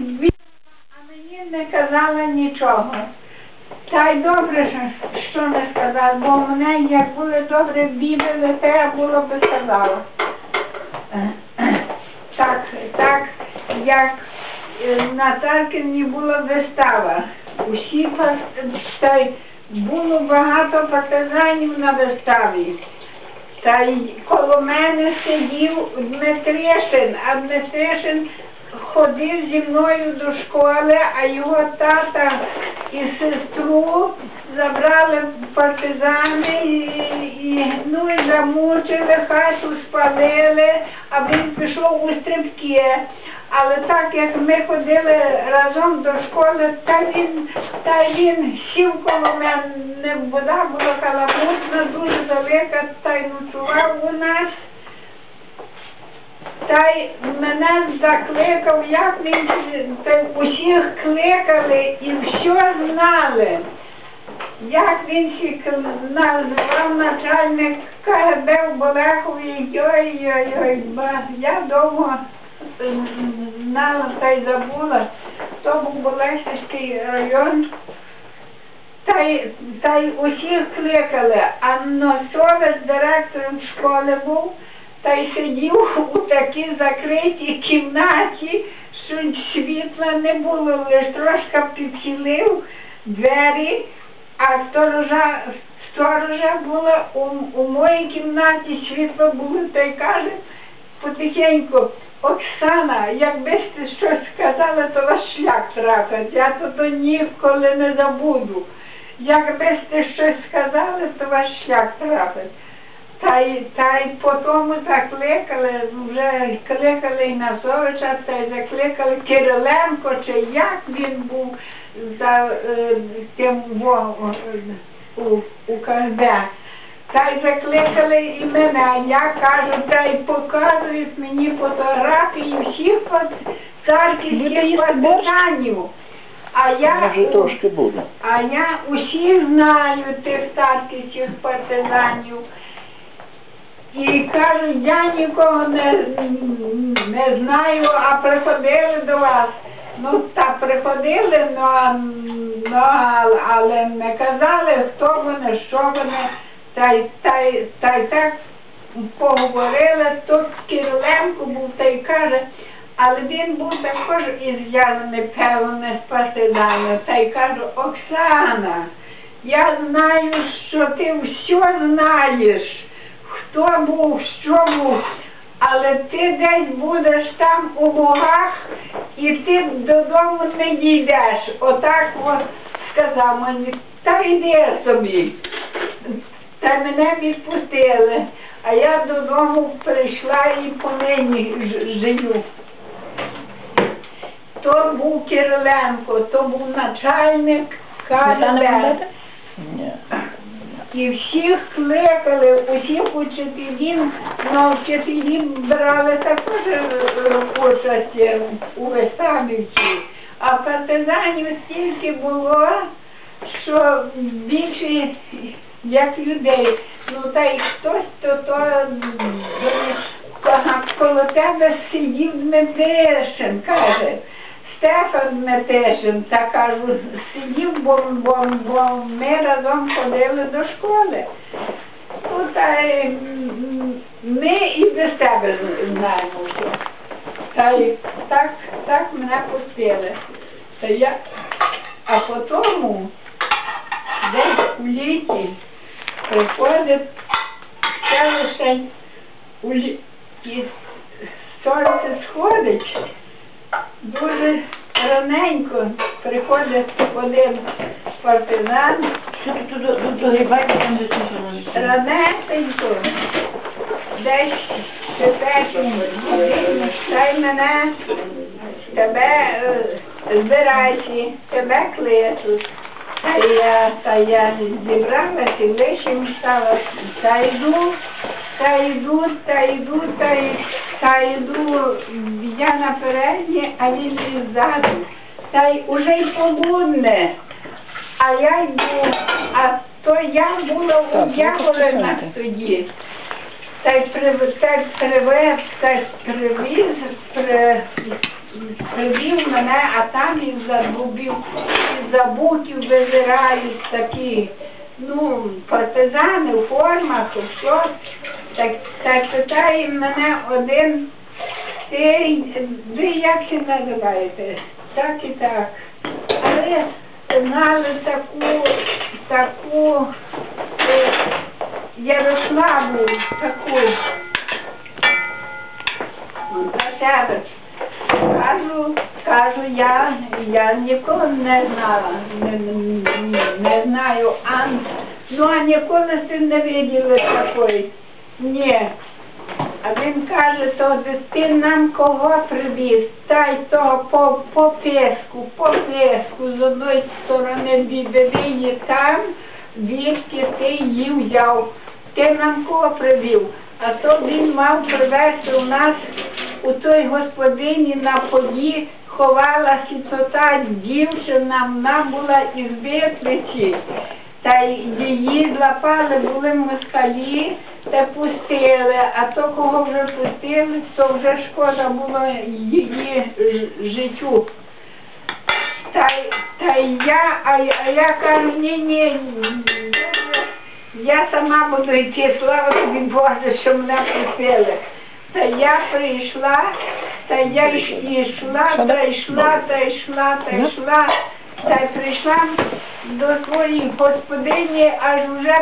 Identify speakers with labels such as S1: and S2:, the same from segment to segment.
S1: А мені не казала нічого. Та й добре, що- не сказала, бо мене, як були добре бігали, то я було би сказала. Так, так, як е, на Тарківні була вистава. Усі та й було багато партизанів на виставі. Та й коло мене сидів Дмитришин, а Дмитришин ходив зі мною до школи, а його тата і сестру забрали партизани і, і, ну, і замучили, хату спалили, а він пішов у стрибки. Але так як ми ходили разом до школи, та він, та він сів коло мене, вода була каламутна, дуже велика, та й ночував у нас. Та й мене закликав, як він та усіх кликали і все знали. Як він всі назвав начальник КГБ в Болехові, йой-йой-йой, я довго знала та й забула. То був Болехівський район. Та й, та й усіх кликали, а Носовець директором школи був, та й сидів у такій закритій кімнаті, що світла не було, лише трошки підхилив двері, а сторожа, сторожа була у, у моїй кімнаті, світло було, та й каже потихеньку, Оксана, якби ти щось сказала, то вас шлях трапить, я то то ніколи не забуду. Якби ти щось сказали, то ваш шлях трапить. Та й, та й потім закликали, вже кликали і Насовича, та й закликали Кириленко, чи як він був за е, тим во, е, у, у КГБ. Та й закликали і мене. Я кажу, та й показують мені фотографії всіх царківських партизанів. А я,
S2: Може трошки буде.
S1: а я усіх знаю тих царківських партизанів. І кажуть, я нікого не, не знаю, а приходили до вас. Ну, та приходили, ну, ну, але не казали, хто вони, що вони, та й, та й, та й так поговорили, тут Кириленко був та й каже, але він був також і зв'язаний, певно, з та й кажу, Оксана, я знаю, що ти все знаєш, хто був, що був, але ти десь будеш там у богах і ти додому не дійдеш. Отак от сказав мені, та йди собі. Та мене відпустили, а я додому прийшла і понині живу. То був Кириленко, то був начальник КГБ. І всіх кликали, усіх учителів, ну вчителі брали також е, участь е, у виставі. А партизанів стільки було, що більше як людей. Ну та й хтось то то ага, коло тебе сидів Дмитришин, каже. Стефан Дмитришин, та кажу, сидів, бо, бо, бо ми разом ходили до школи. Ну, та ми і без тебе знаємо все. Та й так, так мене пустили. Та я, а потім десь у літі приходить ще лише у лі- і сонце сходить, дуже раненько приходить один партизан, раненько, десь тепер та й мене, тебе е, тебе кличуть. Та я, та я зібралася, вишим стала, та йду, та йду, та йду, та йду, я напередні, а він ззаду. Та й уже й полудне, а я йду, а то я була у
S2: ну, послухайте.
S1: тоді. Та й привез, та й привіз, при, привів мене, а там із забубів, із забуків визирають такі, ну, партизани в формах, все. Так, так питає мене один, ти, ви як це називаєте? Так і так. Але знали таку, таку е, Ярославу, таку. Кажу, кажу, я, я ніколи не знала, не, не, не знаю, а, ну а ніколи не виділи такої. Ні. А він каже, то ти нам кого привіз, та й того по, по песку, по песку, з одної сторони бібелині там, звідки ти її взяв. Ти нам кого привів? А то він мав привезти у нас у той господині на поді ховалася то та дівчина, вона була із Витличі. Та її злапали, були москалі, та пустили, а то кого вже пустили, то вже шкода було її життю. Та, та я, а, я- кажу, ні, ні, я сама буду йти, слава тобі Боже, що мене пустили. Та я прийшла, та я йшла, та йшла, та йшла, та йшла, та прийшла до своєї господині, аж уже,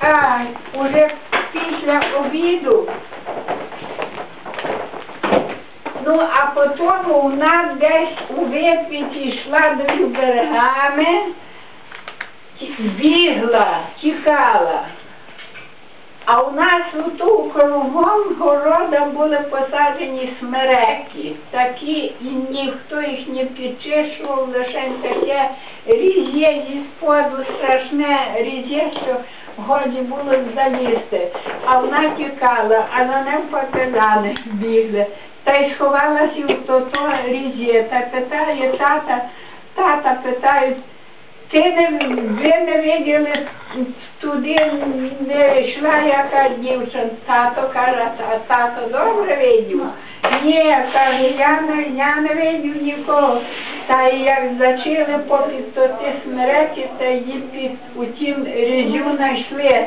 S1: а, уже після обіду. Ну, а потім у нас десь у Витвіті йшла до берегами, бігла, тікала. А у нас тут кругом города були посаджені смереки, такі, і ніхто їх не підчищував, лише таке різє зі споду, страшне різє, що годі було залізти. А вона тікала, а на неї партизани бігли. Та й сховалася в то, то різє. Та питає тата, тата питають, ти не, ви не виділи, туди не йшла яка дівчина. Тато каже, а тато добре видів. Ні, каже, я не, я не видів нікого. Та як зачали попід то ті смереки, та її під у тім різю знайшли,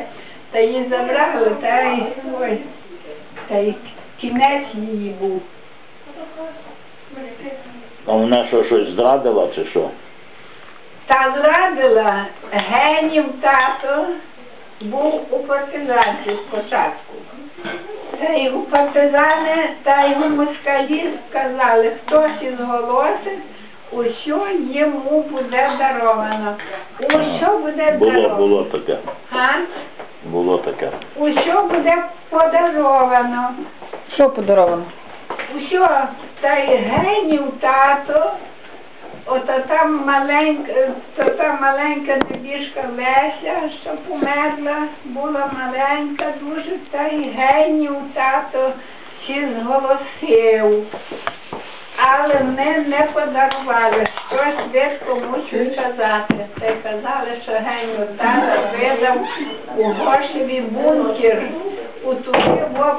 S1: та її забрали, та й ой, та й кінець її був.
S2: А вона що, щось зрадила чи що?
S1: Та зрадила генів тато був у партизанці спочатку. Та й у партизани, та йому москалі сказали, хтось із голосить, усьо йому буде даровано. Усьо буде
S2: Було,
S1: даровано.
S2: було таке.
S1: А?
S2: Було таке.
S1: Усьо буде подаровано.
S3: Що подаровано?
S1: Усьо, та й генів тато, ото там маленька, то там маленька небіжка Леся, що померла, була маленька дуже, та й генів тато всі зголосив. Але не, не подарували, щось десь комусь казати. Та й казали, що геню тато видав у Гошеві бункер, у туди, бо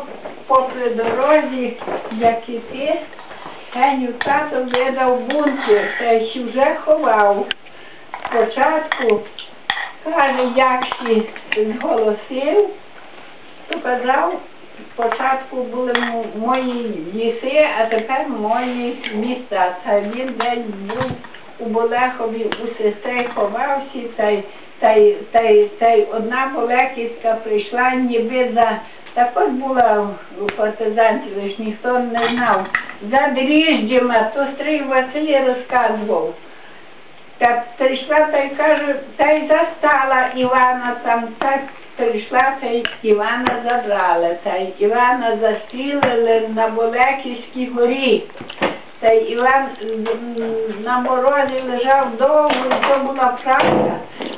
S1: попри дорозі, як іти, Геню тато видав бункер, та й вже ховав. Спочатку, каже, як всі зголосив, то казав, спочатку були мої ліси, а тепер мої міста. Та він десь був у Болехові у сестри ховався, та й та й та й та й одна Болеківська прийшла, ніби за також була у партизанці, лиш ніхто не знав. За дріжджима, то стрій Василь розказував. Та прийшла та й каже, та й застала Івана там, так прийшла, та й Івана забрали, та й Івана застрілили на Болеківській горі. Та й Іван на морозі лежав довго, і то була правда,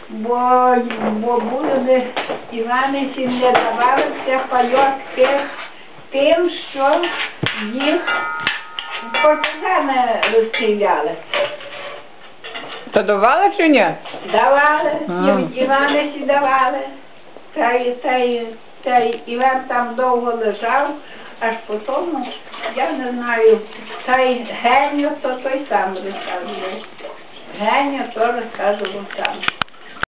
S1: бо, бо були Іваниці не давалися пайок тих, тим, що їх партизани розстріляли.
S3: То давали чи ні?
S1: Давали, і Іванесі давали. Та й, та й, та й Іван там довго лежав, аж по тому, я не знаю, та й Геню, то той сам розказує. Геню то розказував сам.